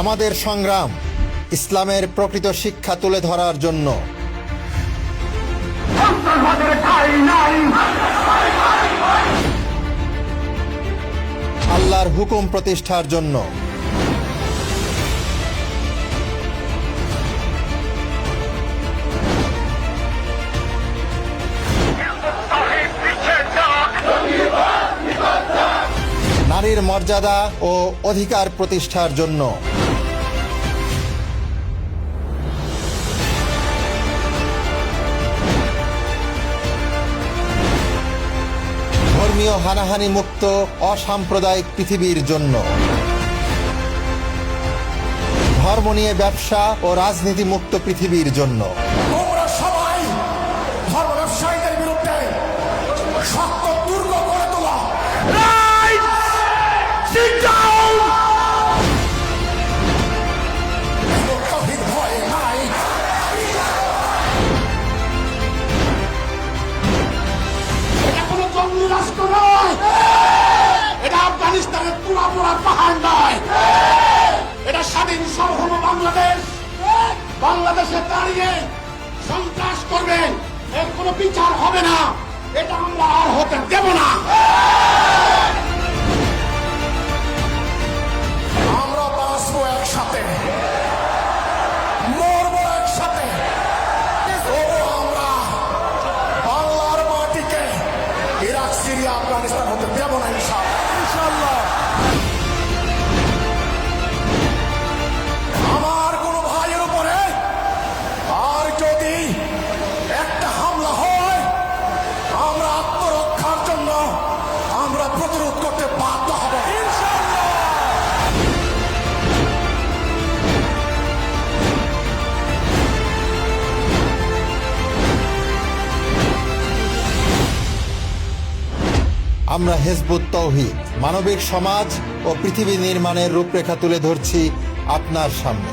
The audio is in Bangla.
আমাদের সংগ্রাম ইসলামের প্রকৃত শিক্ষা তুলে ধরার জন্য। আল্লাহর হুকুম প্রতিষ্ঠার জন্য। নারীর মর্যাদা ও অধিকার প্রতিষ্ঠার জন্য। ধর্মীয় হানাহানি মুক্ত, অসাম্প্রদায়িক পৃথিবীর জন্য। ধর্ম নিয়ে ব্যবসা ও রাজনীতি মুক্ত পৃথিবীর জন্য। সবাই ধর্ম ব্যবসায়ীদের বিরুদ্ধে রাষ্ট্র নয়। এটা আফগানিস্তানের পুরা পুরা পাহাড় নয়। এটা স্বাধীন সার্বভৌম বাংলাদেশ। বাংলাদেশে দাঁড়িয়ে সন্ত্রাস করবেন এর কোনো বিচার হবে না। এটা আমরা আর হতে দেব না। ইরাক সিরিয়া আফগানিস্তান হতে দেব না ইনশাল্লাহ আমার আমরা হেজবুত তৌহি মানবিক সমাজ ও পৃথিবী নির্মাণের রূপরেখা তুলে ধরছি আপনার সামনে।